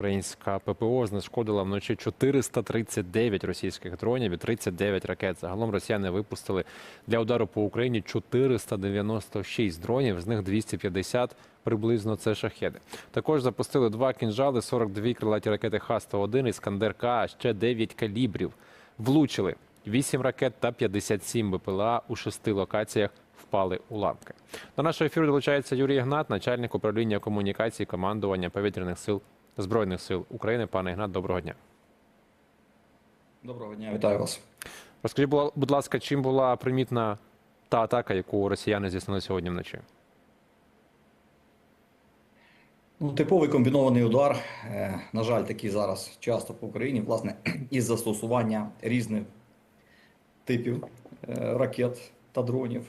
Українська ППО знешкодила вночі 439 російських дронів і 39 ракет. Загалом росіяни випустили для удару по Україні 496 дронів, з них 250 приблизно це шахеди. Також запустили два кінжали, 42 крилаті ракети Х-101, Іскандер-К, а ще 9 калібрів. Влучили 8 ракет та 57 БПЛА у шести локаціях впали уламки. До нашого ефіру долучається Юрій Гнат, начальник управління комунікації командування повітряних сил Збройних сил України. Пане Ігнат, доброго дня. Доброго дня, вітаю вас. Розкажіть, будь ласка, чим була примітна та атака, яку росіяни здійснили сьогодні вночі? Ну, типовий комбінований удар. е, На жаль, такий зараз часто по Україні, власне, із застосування різних типів е, ракет та дронів.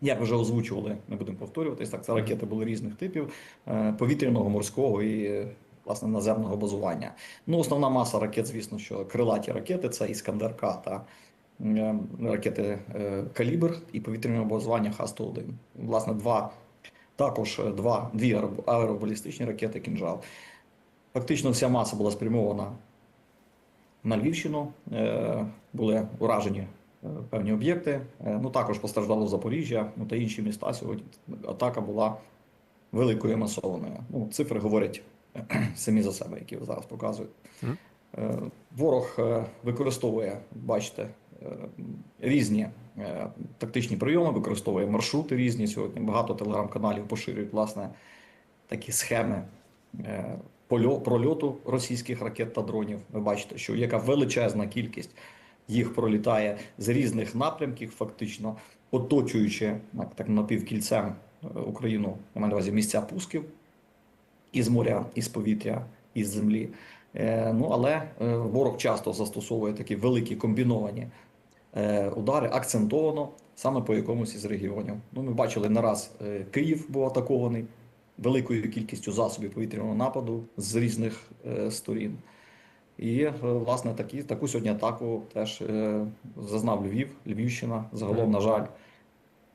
Як вже озвучували, не будемо повторюватись, так це ракети були різних типів е, повітряного, морського і е, власне наземного базування. Ну, основна маса ракет, звісно, що крилаті ракети це Іскандер-К та е, ракети Калібр і повітряного базування Х-101. Власне, два також два, дві аеробалістичні ракети «Кінжал». Фактично вся маса була спрямована на Львівщину, були уражені певні об'єкти. Е, Ну, також постраждало Запоріжжя ну, та інші міста. Сьогодні атака була великою масованою. Ну, цифри говорять е, самі за себе, які ви зараз показуєте. Е, Ворог е, використовує, бачите, е, різні е, тактичні прийоми, використовує маршрути різні. Сьогодні багато телеграм-каналів поширюють власне такі схеми е, прольоту російських ракет та дронів. Ви бачите, що яка величезна кількість їх пролітає з різних напрямків, фактично оточуючи так, так напівкільцем Україну, я маю увазі місця пусків із моря, із повітря, із землі. Е, Ну але е, ворог часто застосовує такі великі комбіновані е, удари акцентовано саме по якомусь із регіонів. Ну, ми бачили не раз Київ був атакований великою кількістю засобів повітряного нападу з різних сторін. І е, власне такі, таку сьогодні атаку теж е, зазнав Львів, Львівщина. Загалом, на жаль,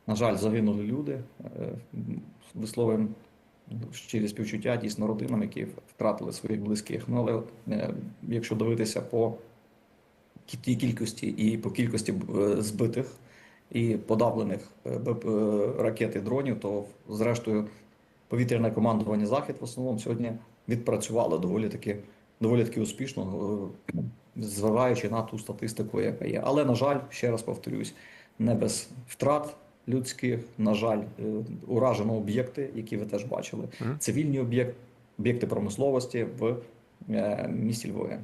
на жаль, загинули люди. Е, Висловим щирі співчуття дійсно родинам, які втратили своїх близьких. Ну але е, якщо дивитися по тій кількості і по кількості е, збитих і подавлених е, ракет і дронів, то зрештою повітряне командування Захід в основному сьогодні відпрацювало доволі таки доволі таки успішно, е, зважаючи на ту статистику, яка є. Але на жаль, ще раз повторюсь, не без втрат людських, на жаль, е, уражено об'єкти, які ви теж бачили, цивільні об'єкти, об'єкти промисловості в е, місті Львові.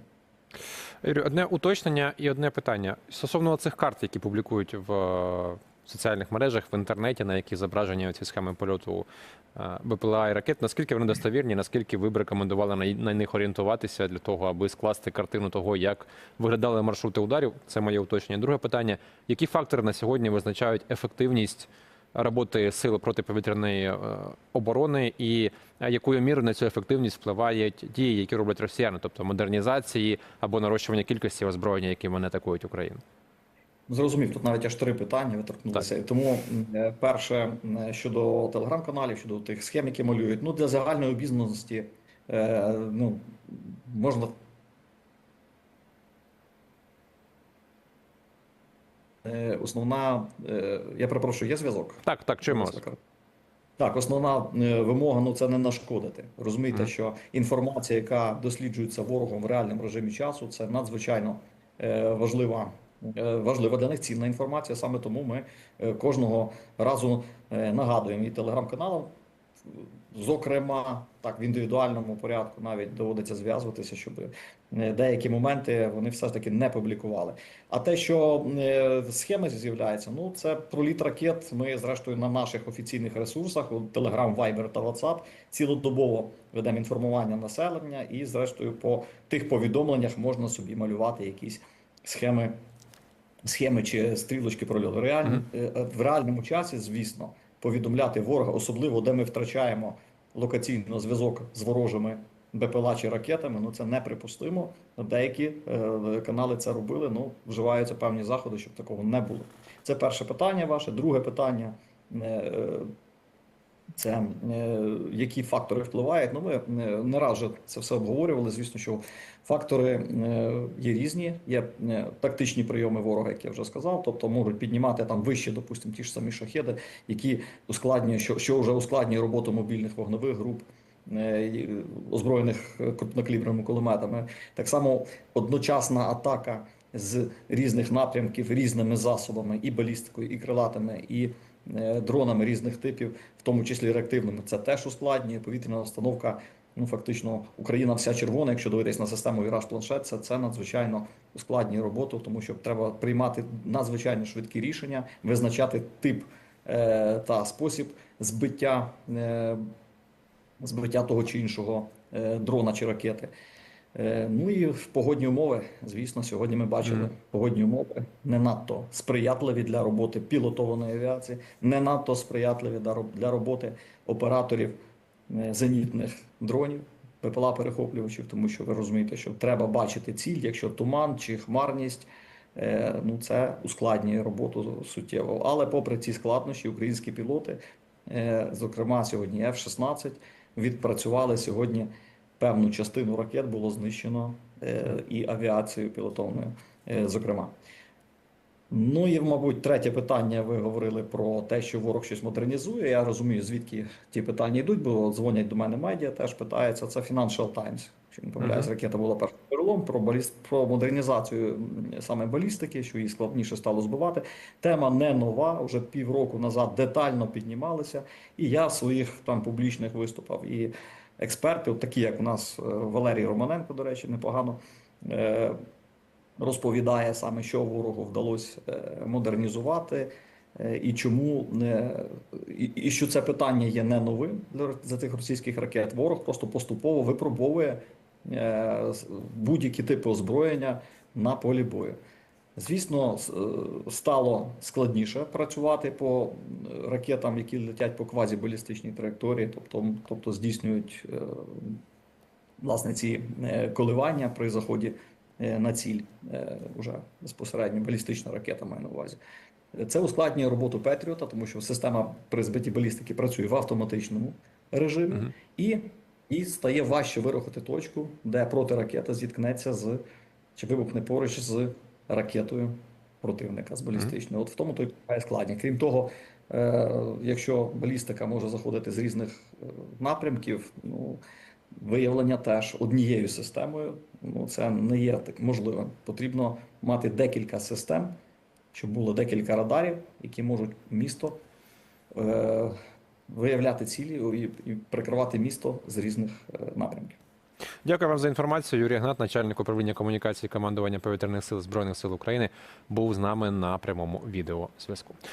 Одне уточнення і одне питання стосовно цих карт, які публікують в соціальних мережах в інтернеті, на які зображені ці схеми польоту е, БПЛА і ракет. Наскільки вони достовірні? Наскільки ви б рекомендували на, на них орієнтуватися для того, аби скласти картину того, як виглядали маршрути ударів? Це моє уточнення. Друге питання: які фактори на сьогодні визначають ефективність? Роботи сил протиповітряної е, оборони, і е, якою мірою на цю ефективність впливають дії, які роблять росіяни, тобто модернізації або нарощування кількості озброєння, які вони атакують Україну? Зрозумів, тут навіть аж три питання ви торкнулися. Тому е, перше е, щодо телеграм-каналів, щодо тих схем, які малюють. Ну для загальної обізнаності е, ну, можна. Е, Основна, е, я перепрошую, є зв'язок? Так, так, чуємо. Так, основна е, вимога ну це не нашкодити. Розумієте, Мгм. що інформація, яка досліджується ворогом в реальному режимі часу, це надзвичайно е, важлива. Е, Важлива для них цінна інформація. Саме тому ми е, кожного разу е, нагадуємо і телеграм-каналам, зокрема, так в індивідуальному порядку навіть доводиться зв'язуватися, щоб деякі моменти вони все ж таки не публікували. А те, що схеми з'являються, ну це проліт ракет. Ми зрештою на наших офіційних ресурсах, у Telegram, Viber та WhatsApp, цілодобово ведемо інформування населення, і зрештою по тих повідомленнях можна собі малювати якісь схеми. Схеми чи стрілочки прольоту. Реальні Мгм. е, е, в реальному часі, звісно, повідомляти ворога, особливо де ми втрачаємо локаційно зв'язок з ворожими БПЛА чи ракетами. Ну це неприпустимо. Деякі е, канали це робили. Ну вживаються певні заходи, щоб такого не було. Це перше питання ваше. Друге питання. Е, е, Це е, які фактори впливають. Ну, ми е, не раз вже це все обговорювали. Звісно, що фактори е, є різні. Є тактичні прийоми ворога, як я вже сказав. Тобто можуть піднімати там вище, допустимо, ті ж самі шахеди, які ускладнюють, що, що вже ускладнює роботу мобільних вогневих груп. Озброєних крупнокаліберними кулеметами, так само одночасна атака з різних напрямків, різними засобами, і балістикою, і крилатими, і дронами різних типів, в тому числі реактивними. Це теж ускладнює повітряна установка. Ну, фактично, Україна вся червона, якщо дивитись на систему Віраж планшет, це, це надзвичайно ускладнює роботу, тому що треба приймати надзвичайно швидкі рішення, визначати тип е, та спосіб збиття, е, збиття того чи іншого е, дрона чи ракети. Е, Ну і в погодні умови, звісно, сьогодні ми бачили Мгм. погодні умови не надто сприятливі для роботи пілотованої авіації, не надто сприятливі для роботи операторів е, зенітних дронів, ППЛА перехоплювачів, тому що ви розумієте, що треба бачити ціль, якщо туман чи хмарність. е, Ну, це ускладнює роботу суттєво. Але попри ці складнощі, українські пілоти, зокрема сьогодні F-16, відпрацювали сьогодні певну частину ракет було знищено е, і авіацією пілотованою, е, зокрема. Ну і, мабуть, третє питання. Ви говорили про те, що ворог щось модернізує. Я розумію, звідки ті питання йдуть, бо дзвонять до мене медіа, теж питаються. Це Financial Times. Якщо не помиляюсь, Мгм. ракета була першим перелом про баліст про модернізацію саме балістики, що її складніше стало збивати. Тема не нова. Вже півроку назад детально піднімалася. І я в своїх там публічних виступах і експерти, такі як у нас е, Валерій Романенко, до речі, непогано. е, Розповідає саме, що ворогу вдалося е, модернізувати, і чому не і, і що це питання є не новим для за тих російських ракет. Ворог просто поступово випробовує е, будь-які типи озброєння на полі бою. Звісно, е, стало складніше працювати по е, ракетам, які летять по квазібалістичній траєкторії, тобто, тобто здійснюють е, власне ці коливання при заході на ціль уже безпосередньо балістична ракета маю на увазі. Це ускладнює роботу Петріота, тому що система при збитті балістики працює в автоматичному режимі, Мгм. і, і стає важче вирахувати точку, де протиракета зіткнеться з чи вибухне поруч з ракетою противника з балістичною. От в тому то й полягає складність. Крім того, е, якщо балістика може заходити з різних е, напрямків, ну виявлення теж однією системою. Ну це не є так можливим. Потрібно мати декілька систем, щоб було декілька радарів, які можуть місто е, виявляти цілі і, прикривати місто з різних напрямків. Дякую вам за інформацію. Юрій Гнат, начальник управління комунікації командування повітряних сил Збройних сил України, був з нами на прямому відеозв'язку.